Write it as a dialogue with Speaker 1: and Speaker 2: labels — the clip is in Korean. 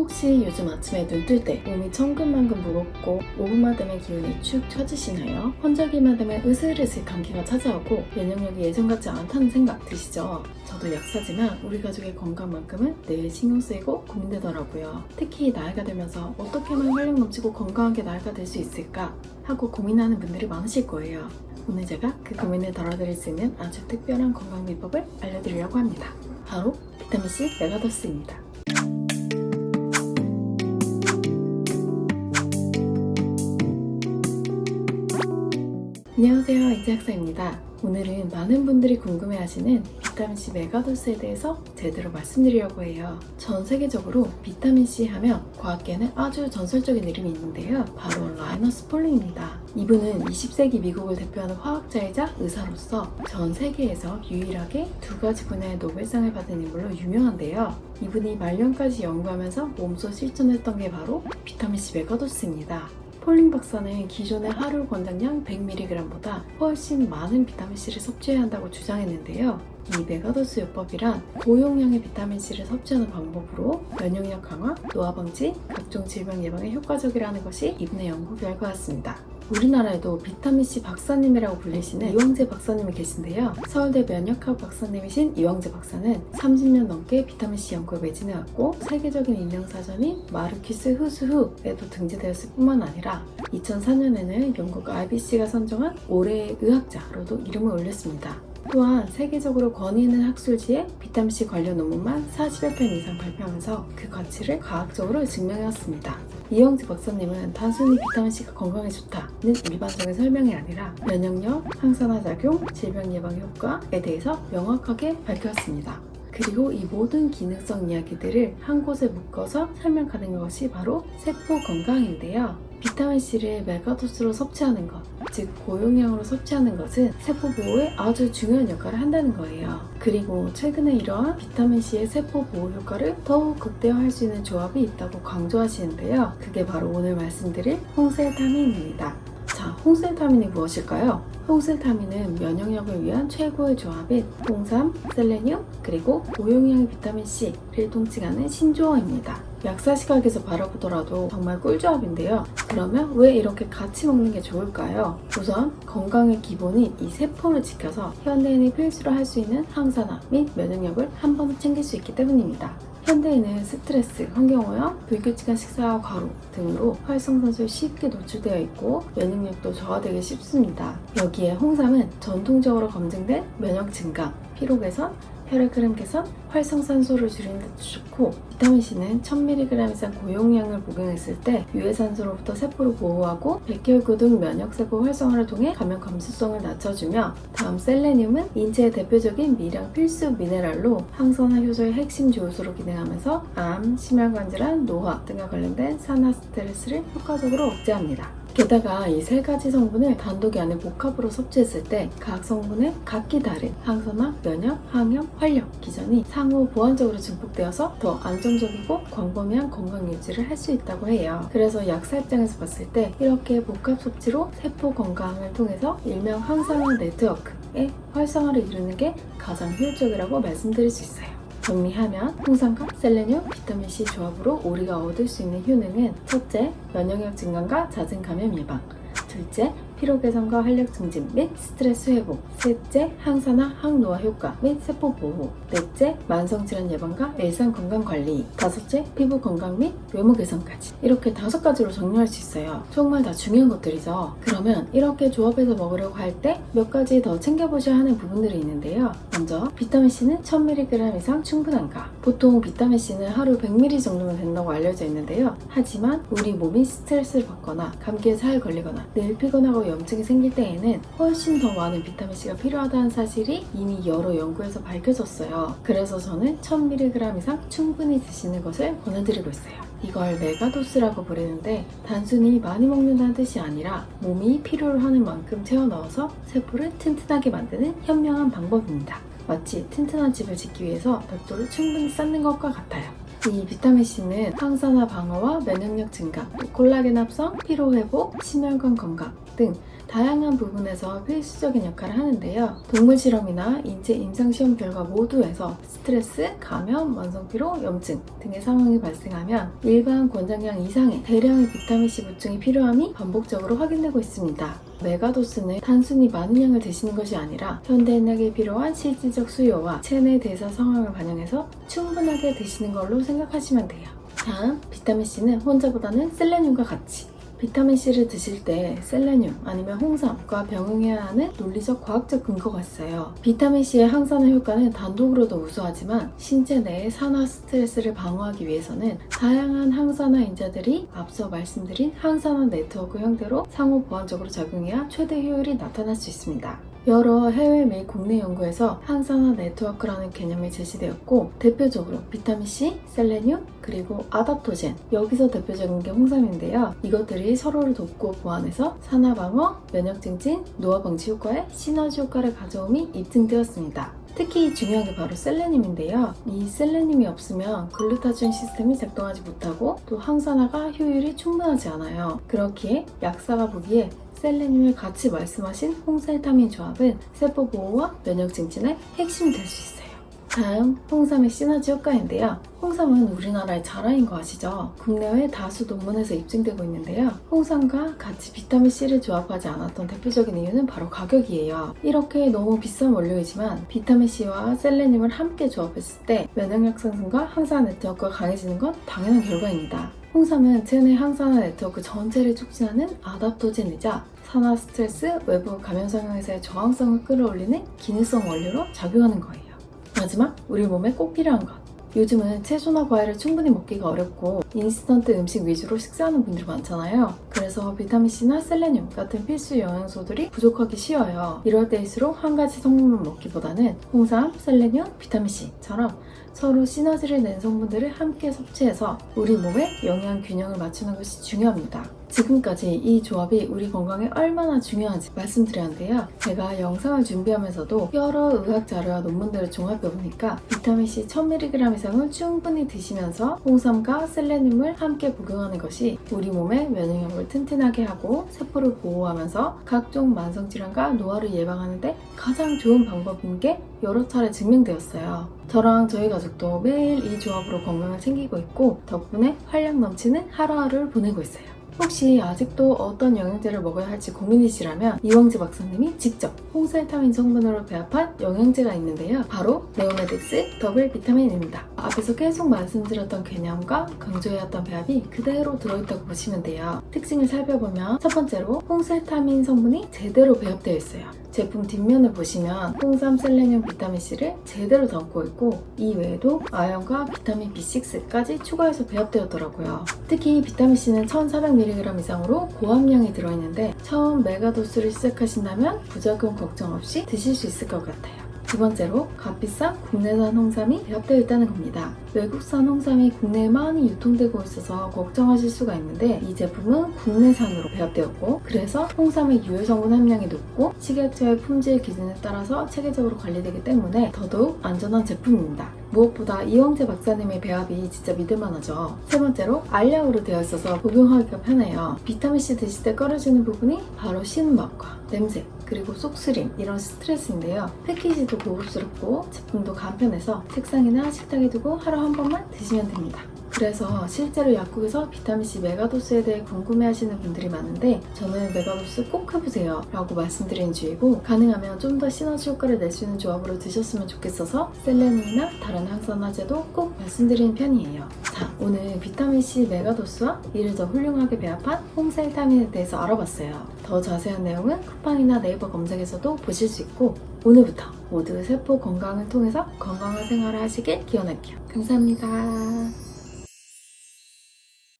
Speaker 1: 혹시 요즘 아침에 눈 뜰 때 몸이 천근만근 무겁고 5분만 되면 기운이 축 처지시나요? 환절기만 되면 으슬으슬 감기가 찾아오고 면역력이 예전 같지 않다는 생각 드시죠? 저도 약사지만 우리 가족의 건강만큼은 늘 신경 쓰이고 고민되더라고요. 특히 나이가 들면서 어떻게만 활력 넘치고 건강하게 나이가 될 수 있을까 하고 고민하는 분들이 많으실 거예요. 오늘 제가 그 고민을 덜어드릴 수 있는 아주 특별한 건강 비법을 알려드리려고 합니다. 바로 비타민C 메가더스입니다. 안녕하세요 이지학사입니다. 오늘은 많은 분들이 궁금해하시는 비타민C 메가도스에 대해서 제대로 말씀드리려고 해요. 전 세계적으로 비타민C 하면 과학계는 아주 전설적인 이름이 있는데요. 바로 라이너스 폴링입니다. 이분은 20세기 미국을 대표하는 화학자이자 의사로서 전 세계에서 유일하게 두 가지 분야의 노벨상을 받은 인물로 유명한데요. 이분이 말년까지 연구하면서 몸소 실천했던 게 바로 비타민C 메가도스입니다. 폴링 박사는 기존의 하루 권장량 100mg보다 훨씬 많은 비타민C를 섭취해야 한다고 주장했는데요. 이 메가도스 요법이란 고용량의 비타민C를 섭취하는 방법으로 면역력 강화, 노화 방지, 각종 질병 예방에 효과적이라는 것이 이분의 연구 결과였습니다. 우리나라에도 비타민C 박사님이라고 불리시는 이왕재 박사님이 계신데요. 서울대 면역학 박사님이신 이왕재 박사는 30년 넘게 비타민C 연구에 매진해왔고 세계적인 인명사전인 마르키스 후스후에도 등재되었을 뿐만 아니라 2004년에는 영국 IBC가 선정한 올해의 의학자로도 이름을 올렸습니다. 또한 세계적으로 권위 있는 학술지에 비타민C 관련 논문만 40여 편 이상 발표하면서 그 가치를 과학적으로 증명해왔습니다. 이영지 박사님은 단순히 비타민C가 건강에 좋다는 일반적인 설명이 아니라 면역력, 항산화 작용, 질병 예방 효과에 대해서 명확하게 밝혔습니다. 그리고 이 모든 기능성 이야기들을 한 곳에 묶어서 설명하는 것이 바로 세포 건강인데요. 비타민C를 메가도스로 섭취하는 것, 즉 고용량으로 섭취하는 것은 세포 보호에 아주 중요한 역할을 한다는 거예요. 그리고 최근에 이러한 비타민C의 세포 보호 효과를 더욱 극대화할 수 있는 조합이 있다고 강조하시는데요. 그게 바로 오늘 말씀드릴 홍셀타민입니다. 자, 홍셀타민이 무엇일까요? 홍셀타민은 면역력을 위한 최고의 조합인 홍삼, 셀레늄, 그리고 고용량의 비타민 C를 통칭하는 신조어입니다. 약사 시각에서 바라보더라도 정말 꿀조합인데요. 그러면 왜 이렇게 같이 먹는 게 좋을까요? 우선 건강의 기본인 이 세포를 지켜서 현대인이 필수로 할 수 있는 항산화 및 면역력을 한 번에 챙길 수 있기 때문입니다. 현대인은 스트레스, 환경오염, 불규칙한 식사와 과로 등으로 활성산소에 쉽게 노출되어 있고 면역력도 저하되기 쉽습니다. 여기에 홍삼은 전통적으로 검증된 면역 증강, 피로 개선, 혈액 흐름 개선, 활성산소를 줄이는 데 좋고 비타민C는 1000mg 이상 고용량을 복용했을 때 유해산소로부터 세포를 보호하고 백혈구 등 면역세포 활성화를 통해 감염 감수성을 낮춰주며 다음 셀레늄은 인체의 대표적인 미량 필수 미네랄로 항산화 효소의 핵심 요소로 기능하면서 암, 심혈관 질환, 노화 등과 관련된 산화 스트레스를 효과적으로 억제합니다. 게다가 이 세 가지 성분을 단독이 아닌 복합으로 섭취했을 때 각 성분의 각기 다른 항산화, 면역, 항염, 활력 기전이 상호 보완적으로 증폭되어서 더 안정적이고 광범위한 건강 유지를 할 수 있다고 해요. 그래서 약사 입장에서 봤을 때 이렇게 복합 섭취로 세포 건강을 통해서 일명 항산화 네트워크의 활성화를 이루는 게 가장 효율적이라고 말씀드릴 수 있어요. 정리하면 홍삼과 셀레늄, 비타민C 조합으로 우리가 얻을 수 있는 효능은 첫째, 면역력 증강과 잦은 감염 예방 둘째, 피로 개선과 활력 증진 및 스트레스 회복 셋째, 항산화, 항노화 효과 및 세포 보호 넷째, 만성 질환 예방과 일상 건강 관리 다섯째, 피부 건강 및 외모 개선까지. 이렇게 다섯 가지로 정리할 수 있어요. 정말 다 중요한 것들이죠. 그러면 이렇게 조합해서 먹으려고 할 때 몇 가지 더 챙겨보셔야 하는 부분들이 있는데요. 먼저 비타민C는 1000mg 이상 충분한가? 보통 비타민C는 하루 100mg 정도면 된다고 알려져 있는데요. 하지만 우리 몸이 스트레스를 받거나 감기에 잘 걸리거나 늘 피곤하고 염증이 생길 때에는 훨씬 더 많은 비타민C가 필요하다는 사실이 이미 여러 연구에서 밝혀졌어요. 그래서 저는 1000mg 이상 충분히 드시는 것을 권해드리고 있어요. 이걸 메가도스라고 부르는데 단순히 많이 먹는다는 뜻이 아니라 몸이 필요로 하는 만큼 채워 넣어서 세포를 튼튼하게 만드는 현명한 방법입니다. 마치 튼튼한 집을 짓기 위해서 벽돌을 충분히 쌓는 것과 같아요. 이 비타민C는 항산화 방어와 면역력 증가, 콜라겐 합성, 피로 회복, 심혈관 건강 등 다양한 부분에서 필수적인 역할을 하는데요. 동물 실험이나 인체 임상 시험 결과 모두에서 스트레스, 감염, 만성 피로, 염증 등의 상황이 발생하면 일반 권장량 이상의 대량의 비타민C 보충이 필요함이 반복적으로 확인되고 있습니다. 메가도스는 단순히 많은 양을 드시는 것이 아니라 현대인에게 필요한 실질적 수요와 체내 대사 상황을 반영해서 충분하게 드시는 걸로 생각하시면 돼요. 다음, 비타민C는 혼자보다는 셀레늄과 같이 비타민C를 드실 때 셀레늄 아니면 홍삼과 병행해야 하는 논리적 과학적 근거가 있어요. 비타민C의 항산화 효과는 단독으로도 우수하지만 신체 내의 산화 스트레스를 방어하기 위해서는 다양한 항산화 인자들이 앞서 말씀드린 항산화 네트워크 형태로 상호 보완적으로 작용해야 최대 효율이 나타날 수 있습니다. 여러 해외 및 국내 연구에서 항산화 네트워크라는 개념이 제시되었고 대표적으로 비타민C, 셀레늄, 그리고 아답토젠 여기서 대표적인 게 홍삼인데요. 이것들이 서로를 돕고 보완해서 산화 방어, 면역 증진, 노화 방지 효과에 시너지 효과를 가져옴이 입증되었습니다. 특히 중요한 게 바로 셀레늄인데요. 이 셀레늄이 없으면 글루타치온 시스템이 작동하지 못하고 또 항산화가 효율이 충분하지 않아요. 그렇기에 약사가 보기에 셀레늄을 같이 말씀하신 홍살타민 조합은 세포 보호와 면역 증진의 핵심이 될 수 있어요. 다음 홍삼의 시너지 효과인데요. 홍삼은 우리나라의 자랑인 거 아시죠? 국내외 다수 논문에서 입증되고 있는데요. 홍삼과 같이 비타민C를 조합하지 않았던 대표적인 이유는 바로 가격이에요. 이렇게 너무 비싼 원료이지만 비타민C와 셀레늄을 함께 조합했을 때 면역력 상승과 항산 네트워크가 강해지는 건 당연한 결과입니다. 홍삼은 체내 항산화 네트워크 전체를 촉진하는 아답토젠이자 산화 스트레스, 외부 감염 상황에서의 저항성을 끌어올리는 기능성 원료로 작용하는 거예요. 마지막, 우리 몸에 꼭 필요한 것. 요즘은 채소나 과일을 충분히 먹기가 어렵고 인스턴트 음식 위주로 식사하는 분들이 많잖아요. 그래서 비타민C나 셀레늄 같은 필수 영양소들이 부족하기 쉬워요. 이럴 때일수록 한 가지 성분만 먹기보다는 홍삼, 셀레늄, 비타민C처럼 서로 시너지를 낸 성분들을 함께 섭취해서 우리 몸의 영양 균형을 맞추는 것이 중요합니다. 지금까지 이 조합이 우리 건강에 얼마나 중요한지 말씀드렸는데요. 제가 영상을 준비하면서도 여러 의학 자료와 논문들을 종합해 보니까 비타민C 1000mg 이상을 충분히 드시면서 홍삼과 셀레늄을 함께 복용하는 것이 우리 몸의 면역력을 튼튼하게 하고 세포를 보호하면서 각종 만성질환과 노화를 예방하는데 가장 좋은 방법인 게 여러 차례 증명되었어요. 저랑 저희 가족도 매일 이 조합으로 건강을 챙기고 있고 덕분에 활력 넘치는 하루하루를 보내고 있어요. 혹시 아직도 어떤 영양제를 먹어야 할지 고민이시라면 이왕재 박사님이 직접 홍살타민 성분으로 배합한 영양제가 있는데요. 바로 네오메딕스 더블 비타민입니다. 앞에서 계속 말씀드렸던 개념과 강조해왔던 배합이 그대로 들어있다고 보시면 돼요. 특징을 살펴보면 첫 번째로 홍살타민 성분이 제대로 배합되어 있어요. 제품 뒷면을 보시면 홍삼, 셀레늄, 비타민C를 제대로 담고 있고 이 외에도 아연과 비타민 B6까지 추가해서 배합되었더라고요. 특히 비타민C는 1400mg 이상으로 고함량이 들어있는데 처음 메가도스를 시작하신다면 부작용 걱정 없이 드실 수 있을 것 같아요. 두 번째로 값비싼 국내산 홍삼이 배합되어 있다는 겁니다. 외국산 홍삼이 국내에 많이 유통되고 있어서 걱정하실 수가 있는데 이 제품은 국내산으로 배합되었고 그래서 홍삼의 유효 성분 함량이 높고 식약처의 품질 기준에 따라서 체계적으로 관리되기 때문에 더더욱 안전한 제품입니다. 무엇보다 이영재 박사님의 배합이 진짜 믿을만하죠. 세 번째로 알약으로 되어 있어서 복용하기가 편해요. 비타민C 드실 때 꺼려지는 부분이 바로 신맛과 냄새 그리고 쏙스림 이런 스트레스인데요. 패키지도 고급스럽고 제품도 간편해서 책상이나 식탁에 두고 하루 한 번만 드시면 됩니다. 그래서 실제로 약국에서 비타민C 메가도스에 대해 궁금해하시는 분들이 많은데 저는 메가도스 꼭 해보세요 라고 말씀드리는 주의고 가능하면 좀 더 시너지 효과를 낼 수 있는 조합으로 드셨으면 좋겠어서 셀레늄이나 다른 항산화제도 꼭 말씀드리는 편이에요. 자 오늘 비타민C 메가도스와 이를 더 훌륭하게 배합한 홍셀타민에 대해서 알아봤어요. 더 자세한 내용은 쿠팡이나 네이버 검색에서도 보실 수 있고 오늘부터 모두 세포 건강을 통해서 건강한 생활을 하시길 기원할게요. 감사합니다